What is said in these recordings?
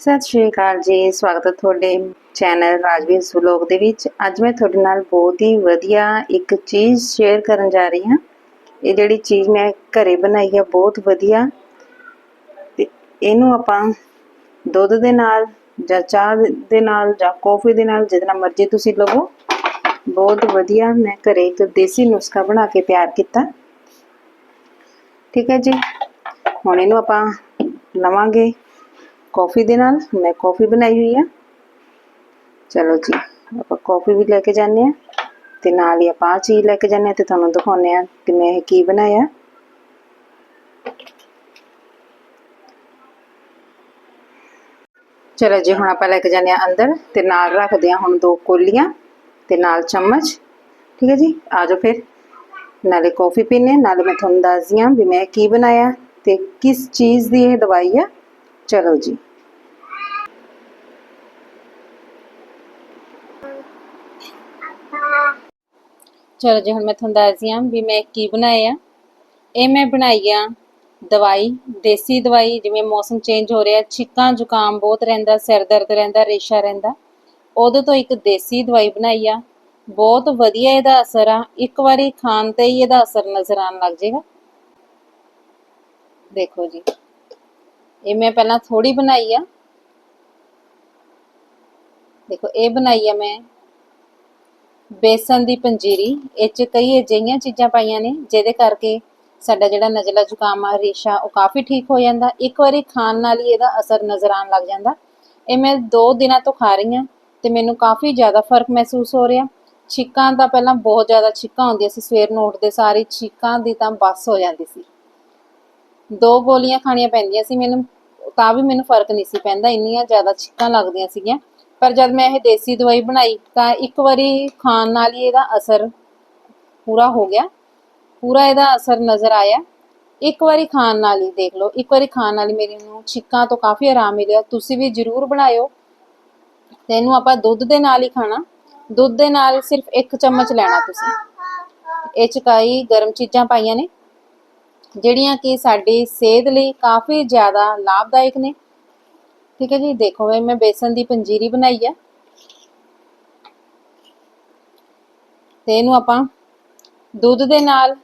ਸਤਿ ਸ਼੍ਰੀ ਅਕਾਲ ਜੀ, ਸਵਾਗਤ ਹੈ ਤੁਹਾਡੇ ਚੈਨਲ ਰਾਜਵੀਰ ਸੁਲੋਕ ਦੇ ਵਿੱਚ। ਅੱਜ ਮੈਂ ਤੁਹਾਡੇ ਨਾਲ ਬਹੁਤ ਹੀ ਵਧੀਆ ਇੱਕ ਚੀਜ਼ ਸ਼ੇਅਰ ਕਰਨ ਜਾ ਰਹੀ ਹਾਂ। ਇਹ ਜਿਹੜੀ ਚੀਜ਼ ਮੈਂ ਘਰੇ ਬਣਾਈ ਹੈ, ਬਹੁਤ ਵਧੀਆ। ਤੇ ਇਹਨੂੰ ਆਪਾਂ ਦੁੱਧ ਦੇ ਨਾਲ ਜਾਂ ਚਾਹ ਦੇ ਨਾਲ ਜਾਂ ਕੌਫੀ ਦੇ ਨਾਲ ਜਿਸ ਮਰਜ਼ੀ ਤੁਸੀਂ ਲਵੋ। ਬਹੁਤ ਵਧੀਆ ਮੈਂ ਘਰੇ ਇੱਕ ਦੇਸੀ ਨੁਸਖਾ ਬਣਾ ਕੇ ਤਿਆਰ ਕੀਤਾ। ਠੀਕ ਹੈ ਜੀ, ਹੁਣ ਇਹਨੂੰ ਆਪਾਂ ਲਵਾਂਗੇ। ਕੌਫੀ ਦੇ ਨਾਲ, ਮੈਂ ਕੌਫੀ ਬਣਾਈ ਹੋਈ ਆ। ਚਲੋ ਜੀ, ਆਪਾਂ ਕੌਫੀ ਵੀ ਲੈ ਕੇ ਜਾਂਦੇ ਆ ਤੇ ਨਾਲ ਹੀ ਆਪਾਂ ਆਹ ਚੀਜ਼ ਲੈ ਕੇ ਜਾਂਦੇ ਆ ਤੇ ਤੁਹਾਨੂੰ ਦਿਖਾਉਂਦੇ ਆ ਕਿ ਮੈਂ ਇਹ ਕੀ ਬਣਾਇਆ। ਚਲੋ ਜੀ, ਹੁਣ ਆਪਾਂ ਲੈ ਕੇ ਜਾਂਦੇ ਆ ਅੰਦਰ ਤੇ ਨਾਲ ਰੱਖਦੇ ਆ ਹੁਣ ਦੋ ਕੋਲੀਆਂ ਤੇ ਨਾਲ ਚਮਚ, ਠੀਕ ਹੈ ਜੀ? ਆ ਜਾਓ ਫਿਰ। ਨਾਲੇ ਕੌਫੀ ਪੀਨੇ ਨਾਲੇ ਮੈਂ ਤੁਹਾਨੂੰ ਦੱਸਦੀ ਹਾਂ ਵੀ ਮੈਂ ਕੀ ਬਣਾਇਆ ਤੇ ਕਿਸ ਚੀਜ਼ ਦੀ ਇਹ ਦਵਾਈ ਆ। ਚਲੋ ਜੀ। ਚਲੋ ਜੀ, ਹੁਣ ਮੈਂ ਤੁਹਾਨੂੰ ਦੱਸਦੀ ਹਾਂ ਵੀ ਮੈਂ ਕੀ ਬਣਾਇਆ ਇਹ ਮੈਂ ਬਣਾਈ ਆ ਦਵਾਈ, ਦੇਸੀ ਦਵਾਈ, ਜਿਵੇਂ ਮੌਸਮ ਚੇਂਜ ਹੋ ਰਿਹਾ, ਛਿੱਕਾਂ, ਜ਼ੁਕਾਮ ਬਹੁਤ ਰਹਿੰਦਾ, ਸਿਰ ਦਰਦ ਰਹਿੰਦਾ, ਰੇਸ਼ਾ ਰਹਿੰਦਾ। ਉਹਦੇ ਤੋਂ ਇੱਕ ਦੇਸੀ ਦਵਾਈ ਬਣਾਈ ਆ। ਬਹੁਤ ਵਧੀਆ ਇਹਦਾ ਅਸਰ ਆ। ਇੱਕ ਵਾਰੀ ਖਾਣ ਤੇ ਹੀ ਇਹਦਾ ਅਸਰ ਨਜ਼ਰ ਆਉਣ ਲੱਗ ਜਾਏਗਾ। ਦੇਖੋ ਜੀ। ਇਹ ਮੈਂ ਪਹਿਲਾਂ ਥੋੜੀ ਬਣਾਈ ਆ। ਦੇਖੋ, ਇਹ ਬਣਾਈ ਆ ਮੈਂ। ਬੇਸਨ ਦੀ ਪੰਜੀਰੀ, ਇਹ ਚ ਕਈ ਅਜਿਹੀਆਂ ਚੀਜ਼ਾਂ ਪਾਈਆਂ ਨੇ, ਜਿਹਦੇ ਕਰਕੇ ਸਾਡਾ ਜਿਹੜਾ ਨਜ਼ਲਾ ਜ਼ੁਕਾਮ ਆ, ਰੇਸ਼ਾ, ਉਹ ਕਾਫੀ ਠੀਕ ਹੋ ਜਾਂਦਾ। ਇੱਕ ਵਾਰੀ ਖਾਣ ਨਾਲ ਹੀ ਇਹਦਾ ਅਸਰ ਨਜ਼ਰ ਆਉਣ ਲੱਗ ਜਾਂਦਾ। ਇਹ ਮੈਂ 2 ਦਿਨਾਂ ਤੋਂ ਖਾ ਰਹੀ ਹਾਂ ਤੇ ਮੈਨੂੰ ਕਾਫੀ ਜ਼ਿਆਦਾ ਫ਼ਰਕ ਮਹਿਸੂਸ ਹੋ ਰਿਹਾ। ਛਿੱਕਾਂ ਤਾਂ ਪਹਿਲਾਂ ਬਹੁਤ ਜ਼ਿਆਦਾ ਛਿੱਕਾਂ ਹੁੰਦੀਆਂ ਸੀ, ਸਵੇਰ ਨੂੰ ਉੱਠਦੇ ਸਾਰੇ ਛਿੱਕਾਂ ਦੀ ਤਾਂ ਬੱਸ ਹੋ ਜਾਂਦੀ ਸੀ। ਦੋ ਗੋਲੀਆਂ ਖਾਣੀਆਂ ਪੈਂਦੀਆਂ ਸੀ, ਮੈਨੂੰ ਤਾਂ ਵੀ ਮੈਨੂੰ ਫ਼ਰਕ ਨਹੀਂ ਸੀ ਪੈਂਦਾ, ਇੰਨੀਆਂ ਜ਼ਿਆਦਾ ਛਿੱਕਾਂ ਲੱਗਦੀਆਂ ਸੀਗੀਆਂ। ਪਰ ਜਦ ਮੈਂ ਇਹ ਦੇਸੀ ਦਵਾਈ ਬਣਾਈ, ਤਾਂ ਇੱਕ ਵਾਰੀ ਖਾਣ ਨਾਲ ਹੀ ਇਹਦਾ ਅਸਰ ਪੂਰਾ ਹੋ ਗਿਆ। ਪੂਰਾ ਇਹਦਾ ਅਸਰ ਨਜ਼ਰ ਆਇਆ। ਇੱਕ ਵਾਰੀ ਖਾਣ ਨਾਲ ਹੀ ਦੇਖ ਲਓ, ਇੱਕ ਵਾਰੀ ਖਾਣ ਨਾਲ ਹੀ ਮੇਰੀ ਨੂੰ ਛਿੱਕਾਂ ਤੋਂ ਕਾਫੀ ਆਰਾਮ ਮਿਲਿਆ। ਤੁਸੀਂ ਵੀ ਜ਼ਰੂਰ ਬਣਾਇਓ। ਤੇ ਇਹਨੂੰ ਆਪਾਂ ਦੁੱਧ ਦੇ ਨਾਲ ਹੀ ਖਾਣਾ। ਦੁੱਧ ਦੇ ਨਾਲ ਸਿਰਫ ਇੱਕ ਚਮਚ ਲੈਣਾ ਤੁਸੀਂ। ਇਹ ਚ ਕਈ ਗਰਮ ਚੀਜ਼ਾਂ ਪਾਈਆਂ ਨੇ। ਜਿਹੜੀਆਂ ਕਿ ਸਾਡੀ ਸਿਹਤ ਲਈ ਕਾਫੀ ਜ਼ਿਆਦਾ ਲਾਭਦਾਇਕ ਨੇ। ਠੀਕ ਹੈ ਜੀ, ਦੇਖੋ ਇਹ ਮੈਂ ਬੇਸਨ ਦੀ ਪੰਜੀਰੀ ਬਣਾਈ ਆ ਤੇ ਇਹਨੂੰ ਆਪਾਂ ਦੁੱਧ ਦੇ ਨਾਲ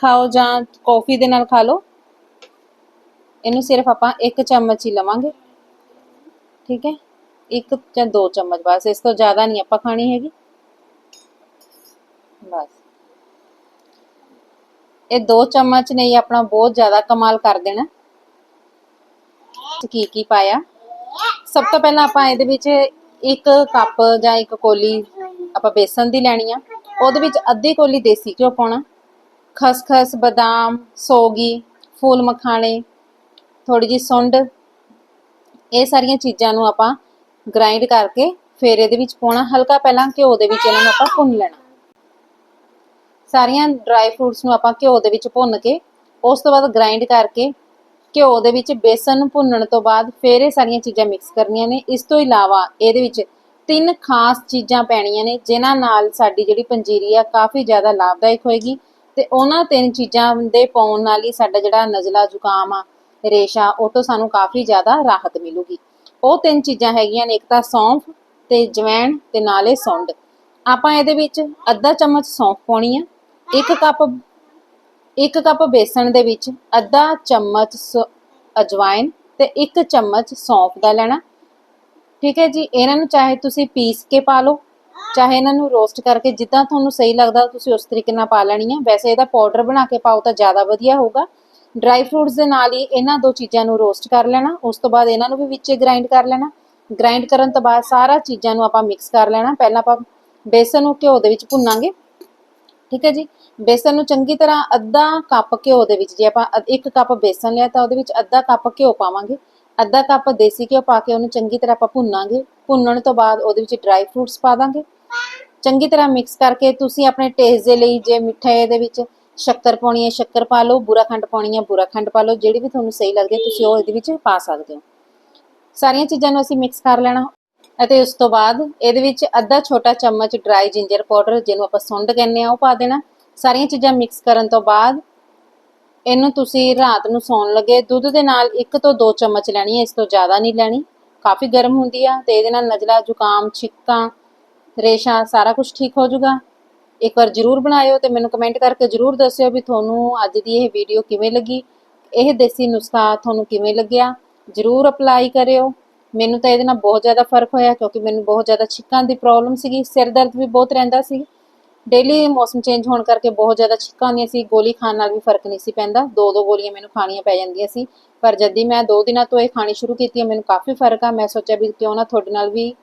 ਖਾਓ ਜਾਂ ਕੌਫੀ ਦੇ ਨਾਲ ਖਾ ਲਓ। ਇਹਨੂੰ ਸਿਰਫ ਆਪਾਂ ਇੱਕ ਚਮਚ ਹੀ ਲਵਾਂਗੇ। ਠੀਕ ਹੈ, ਇੱਕ ਜਾਂ ਦੋ ਚਮਚ ਬਸ, ਇਸ ਤੋਂ ਜ਼ਿਆਦਾ ਨਹੀਂ ਆਪਾਂ ਖਾਣੀ ਹੈਗੀ। ਬਸ। ਇਹ ਦੋ ਚਮਚ ਨੇ ਹੀ ਆਪਣਾ ਬਹੁਤ ਜ਼ਿਆਦਾ ਕਮਾਲ ਕਰ ਦੇਣਾ। ਕੀ ਕੀ ਪਾਇਆ? ਸਭ ਤੋਂ ਪਹਿਲਾਂ ਆਪਾਂ ਇਹਦੇ ਵਿੱਚ ਇੱਕ ਕੱਪ ਜਾਂ ਇੱਕ ਕੋਲੀ ਆਪਾਂ ਬੇਸਨ ਦੀ ਲੈਣੀ ਆ। ਉਹਦੇ ਵਿੱਚ ਅੱਧੀ ਕੋਲੀ ਦੇਸੀ ਘਿਓ ਪਾਉਣਾ। ਖਸਖਸ, ਬਦਾਮ, ਸੋਗੀ, ਫੂਲ ਮਖਾਣੇ ਥੋੜੀ ਜੀ ਸੁੰਡ। ਇਹ ਸਾਰੀਆਂ ਚੀਜ਼ਾਂ ਨੂੰ ਆਪਾਂ ਗ੍ਰਾਈਂਡ ਕਰਕੇ ਫਿਰ ਇਹਦੇ ਵਿੱਚ ਪਾਉਣਾ। ਹਲਕਾ ਪਹਿਲਾਂ ਘਿਓ ਦੇ ਵਿੱਚ ਇਹਨਾਂ ਨੂੰ ਆਪਾਂ ਭੁੰਨ ਲੈਣਾ। ਸਾਰੀਆਂ ਡਰਾਈ ਫਰੂਟਸ ਨੂੰ ਆਪਾਂ ਘਿਓ ਦੇ ਵਿੱਚ ਭੁੰਨ ਕੇ, ਉਸ ਤੋਂ ਬਾਅਦ ਗ੍ਰਾਈਂਡ ਕਰਕੇ, ਘਿਓ ਦੇ ਵਿੱਚ ਬੇਸਨ ਭੁੰਨਣ ਤੋਂ ਬਾਅਦ ਫਿਰ ਇਹ ਸਾਰੀਆਂ ਚੀਜ਼ਾਂ ਮਿਕਸ ਕਰਨੀਆਂ ਨੇ। ਇਸ ਤੋਂ ਇਲਾਵਾ ਇਹਦੇ ਵਿੱਚ ਤਿੰਨ ਖਾਸ ਚੀਜ਼ਾਂ ਪੈਣੀਆਂ ਨੇ, ਜਿਨ੍ਹਾਂ ਨਾਲ ਸਾਡੀ ਜਿਹੜੀ ਪੰਜੀਰੀ ਆ ਕਾਫੀ ਜ਼ਿਆਦਾ ਲਾਭਦਾਇਕ ਹੋਏਗੀ। ਤੇ ਉਹਨਾਂ ਤਿੰਨ ਚੀਜ਼ਾਂ ਦੇ ਪਾਉਣ ਨਾਲ ਹੀ ਸਾਡਾ ਜਿਹੜਾ ਨਜ਼ਲਾ ਜ਼ੁਕਾਮ ਆ, ਰੇਸ਼ਾ, ਉਹ ਤੋਂ ਸਾਨੂੰ ਕਾਫੀ ਜ਼ਿਆਦਾ ਰਾਹਤ ਮਿਲੂਗੀ। ਉਹ ਤਿੰਨ ਚੀਜ਼ਾਂ ਹੈਗੀਆਂ ਨੇ, ਇੱਕ ਤਾਂ ਸੌਂਫ ਤੇ ਜਵੈਣ ਤੇ ਨਾਲੇ ਸੁੰਡ। ਆਪਾਂ ਇਹਦੇ ਵਿੱਚ ਅੱਧਾ ਚਮਚ ਸੌਂਫ ਪਾਉਣੀ ਆ ਇੱਕ ਕੱਪ ਇੱਕ ਕੱਪ ਬੇਸਣ ਦੇ ਵਿੱਚ ਅੱਧਾ ਚਮਚ ਸ- ਅਜਵਾਇਨ ਤੇ ਇੱਕ ਚਮਚ ਸੌਂਫ ਦਾ ਲੈਣਾ। ਠੀਕ ਹੈ ਜੀ, ਇਹਨਾਂ ਨੂੰ ਚਾਹੇ ਤੁਸੀਂ ਪੀਸ ਕੇ ਪਾ ਲਓ, ਚਾਹੇ ਇਹਨਾਂ ਨੂੰ ਰੋਸਟ ਕਰਕੇ ਜਿੱਦਾਂ ਤੁਹਾਨੂੰ ਸਹੀ ਲੱਗਦਾ ਤੁਸੀਂ ਉਸ ਤਰੀਕੇ ਨਾਲ ਪਾ ਲੈਣੀ ਹੈ। ਵੈਸੇ ਇਹਦਾ ਪਾਊਡਰ ਬਣਾ ਕੇ ਪਾਓ ਤਾਂ ਜ਼ਿਆਦਾ ਵਧੀਆ ਹੋਊਗਾ। ਡਰਾਈ ਫਰੂਟਸ ਦੇ ਨਾਲ ਹੀ ਇਹਨਾਂ ਦੋ ਚੀਜ਼ਾਂ ਨੂੰ ਰੋਸਟ ਕਰ ਲੈਣਾ, ਉਸ ਤੋਂ ਬਾਅਦ ਇਹਨਾਂ ਨੂੰ ਵੀ ਵਿੱਚ ਗ੍ਰਾਈਂਡ ਕਰ ਲੈਣਾ। ਗ੍ਰਾਈਂਡ ਕਰਨ ਤੋਂ ਬਾਅਦ ਸਾਰਾ ਚੀਜ਼ਾਂ ਨੂੰ ਆਪਾਂ ਮਿਕਸ ਕਰ ਲੈਣਾ। ਪਹਿਲਾਂ ਆਪਾਂ ਬੇਸਨ ਨੂੰ ਘਿਓ ਦੇ ਵਿੱਚ ਭੁੰਨਾਂਗੇ। ਠੀਕ ਹੈ ਜੀ? ਬੇਸਨ ਨੂੰ ਚੰਗੀ ਤਰ੍ਹਾਂ ਅੱਧਾ ਕੱਪ ਘਿਓ ਦੇ ਵਿੱਚ, ਜੇ ਆਪਾਂ ਅ- ਇੱਕ ਕੱਪ ਬੇਸਨ ਲਿਆ ਤਾਂ ਉਹਦੇ ਵਿੱਚ ਅੱਧਾ ਕੱਪ ਘਿਓ ਪਾਵਾਂਗੇ। ਅੱਧਾ ਕੱਪ ਦੇਸੀ ਘਿਓ ਪਾ ਕੇ ਉਹਨੂੰ ਚੰਗੀ ਤਰ੍ਹਾਂ ਆਪਾਂ ਭੁੰਨਾਂਗੇ। ਭੁੰਨਣ ਤੋਂ ਬਾਅਦ ਉਹਦੇ ਵਿੱਚ ਡਰਾਈ ਫਰੂਟਸ ਪਾ ਦਾਂਗੇ। ਚੰਗੀ ਤਰ੍ਹਾਂ ਮਿਕਸ ਕਰਕੇ ਤੁਸੀਂ ਆਪਣੇ ਟੇਸਟ ਦੇ ਲਈ, ਜੇ ਮਿੱਠੇ ਦੇ ਵਿੱਚ ਸ਼ੱਕਰ ਪਾਉਣੀ ਹੈ, ਸ਼ੱਕਰ ਪਾ ਲਓ, ਬੁਰਾ ਖੰਡ ਪਾਉਣੀ ਹੈ, ਬੁਰਾ ਖੰਡ ਪਾ ਲਓ, ਜਿਹੜੀ ਵੀ ਤੁਹਾਨੂੰ ਸਹੀ ਲੱਗਦੀ ਹੈ, ਤੁਸੀਂ ਉਹ ਇਹਦੇ ਵਿੱਚ ਪਾ ਸਕਦੇ ਹੋ। ਸਾਰੀਆਂ ਚੀਜ਼ਾਂ ਨੂੰ ਅਸੀਂ ਮਿਕਸ ਕਰ ਲੈਣਾ। ਅਤੇ ਉਸ ਤੋਂ ਬਾਅਦ ਇਹਦੇ ਵਿੱਚ ਅੱਧਾ ਛੋਟਾ ਚਮਚ ਡਰਾਈ ਜਿੰਜਰ ਪਾਊਡਰ ਜਿਹਨੂੰ ਆਪਾਂ ਸੁੰਡ ਕਹਿੰਦੇ ਆ ਉਹ ਪਾ ਦੇਣਾ। ਸਾਰੀਆਂ ਚੀਜ਼ਾਂ ਮਿਕਸ ਕਰਨ ਤੋਂ ਬਾਅਦ ਇਹਨੂੰ ਤੁਸੀਂ ਰਾਤ ਨੂੰ ਸੌਣ ਲੱਗੇ। ਦੁੱਧ ਦੇ ਨਾਲ ਇੱਕ ਤੋਂ ਦੋ ਚਮਚ ਲੈਣੀ ਹੈ, ਇਸ ਤੋਂ ਜ਼ਿਆਦਾ ਨਹੀਂ ਲੈਣੀ। ਕਾਫੀ ਗਰਮ ਹੁੰਦੀ ਆ ਤੇ ਇਹਦੇ ਨਾਲ ਨਜ਼ਲਾ, ਜ਼ੁਕਾਮ, ਛਿੱਕਾਂ, ਰੇਸ਼ਾ ਸਾਰਾ ਕੁਝ ਠੀਕ ਹੋ ਜਾਊਗਾ। ਇੱਕ ਵਾਰ ਜਰੂਰ ਬਣਾਇਓ ਤੇ ਮੈਨੂੰ ਕਮੈਂਟ ਕਰਕੇ ਜਰੂਰ ਦੱਸਿਓ ਵੀ ਤੁਹਾਨੂੰ ਅੱਜ ਦੀ ਇਹ ਵੀਡੀਓ ਕਿਵੇਂ ਲੱਗੀ। ਇਹ ਦੇਸੀ ਨੁਸਖਾ ਤੁਹਾਨੂੰ ਕਿਵੇਂ ਲੱਗਿਆ? ਜਰੂਰ ਅਪਲਾਈ ਕਰਿਓ। ਮੈਨੂੰ ਤਾਂ ਇਹਦੇ ਨਾਲ ਬਹੁਤ ਜ਼ਿਆਦਾ ਫ਼ਰਕ ਹੋਇਆ ਕਿਉਂਕਿ ਮੈਨੂੰ ਬਹੁਤ ਜ਼ਿਆਦਾ ਛਿੱਕਾਂ ਦੀ ਪ੍ਰੋਬਲਮ ਸੀਗੀ, ਸਿਰ ਦਰਦ ਵੀ ਬਹੁਤ ਰਹਿੰਦਾ ਸੀ। ਡੇਲੀ ਮੌਸਮ ਚੇਂਜ ਹੋਣ ਕਰਕੇ ਬਹੁਤ ਜ਼ਿਆਦਾ ਛਿੱਕਾਂ ਆਉਂਦੀਆਂ ਸੀ, ਗੋਲੀ ਖਾਣ ਨਾਲ ਵੀ ਫ਼ਰਕ ਨਹੀਂ ਸੀ ਪੈਂਦਾ। ਦੋ ਦੋ ਗੋਲੀਆਂ ਮੈਨੂੰ ਖਾਣੀਆਂ ਪੈ ਜਾਂਦੀਆਂ ਸੀ। ਪਰ ਜਦ ਦੀ ਮੈਂ ਦੋ ਦਿਨਾਂ ਤੋਂ ਇਹ ਖਾਣੀ ਸ਼ੁਰੂ ਕੀਤੀ ਮੈਨੂੰ ਕਾਫੀ ਫ਼ਰਕ ਆ। ਮੈਂ ਸੋਚਿਆ ਵੀ ਕਿਉਂ ਨਾ ਤੁਹਾਡੇ ਨਾਲ ਵੀ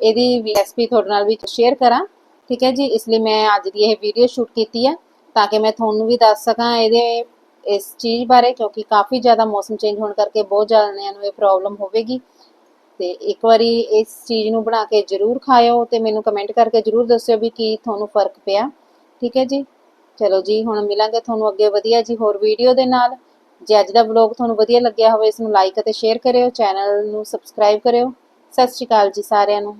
ਇਹਦੀ ਵੀ ਰੈਸਪੀ ਤੁਹਾਡੇ ਨਾਲ ਵੀ ਸ਼ੇਅਰ ਕਰਾਂ। ਠੀਕ ਹੈ ਜੀ, ਇਸ ਲਈ ਮੈਂ ਅੱਜ ਦੀ ਇਹ ਵੀਡੀਓ ਸ਼ੂਟ ਕੀਤੀ ਹੈ ਤਾਂ ਕਿ ਮੈਂ ਤੁਹਾਨੂੰ ਵੀ ਦੱਸ ਸਕਾਂ ਇਹਦੇ, ਇਸ ਚੀਜ਼ ਬਾਰੇ ਕਿਉਂਕਿ ਕਾਫੀ ਜ਼ਿਆਦਾ ਮੌਸਮ ਚੇਂਜ ਹੋਣ ਕਰਕੇ ਬਹੁਤ ਜਣਿਆਂ ਨੂੰ ਇਹ ਪ੍ਰੋਬਲਮ ਹੋਵੇਗੀ। ਤੇ ਇੱਕ ਵਾਰੀ ਇਸ ਚੀਜ਼ ਨੂੰ ਬਣਾ ਕੇ ਜਰੂਰ ਖਾਇਓ ਤੇ ਮੈਨੂੰ ਕਮੈਂਟ ਕਰਕੇ ਜਰੂਰ ਦੱਸਿਓ ਵੀ ਕੀ ਤੁਹਾਨੂੰ ਫ਼ਰਕ ਪਿਆ। ਠੀਕ ਹੈ ਜੀ? ਚਲੋ ਜੀ, ਹੁਣ ਮਿਲਾਂਗੇ ਤੁਹਾਨੂੰ ਅੱਗੇ ਵਧੀਆ ਜੀ ਹੋਰ ਵੀਡੀਓ ਦੇ ਨਾਲ। ਜੇ ਅੱਜ ਦਾ ਵਲੌਗ ਤੁਹਾਨੂੰ ਵਧੀਆ ਲੱਗਿਆ ਹੋਵੇ, ਇਸ ਨੂੰ ਲਾਈਕ ਅਤੇ ਸ਼ੇਅਰ ਕਰਿਓ ਚੈਨਲ ਨੂੰ ਸਬਸਕ੍ਰਾਈਬ ਕਰਿਓ। ਸਤਿ ਸ਼੍ਰੀ ਅਕਾਲ ਜੀ ਸਾਰਿਆਂ ਨੂੰ।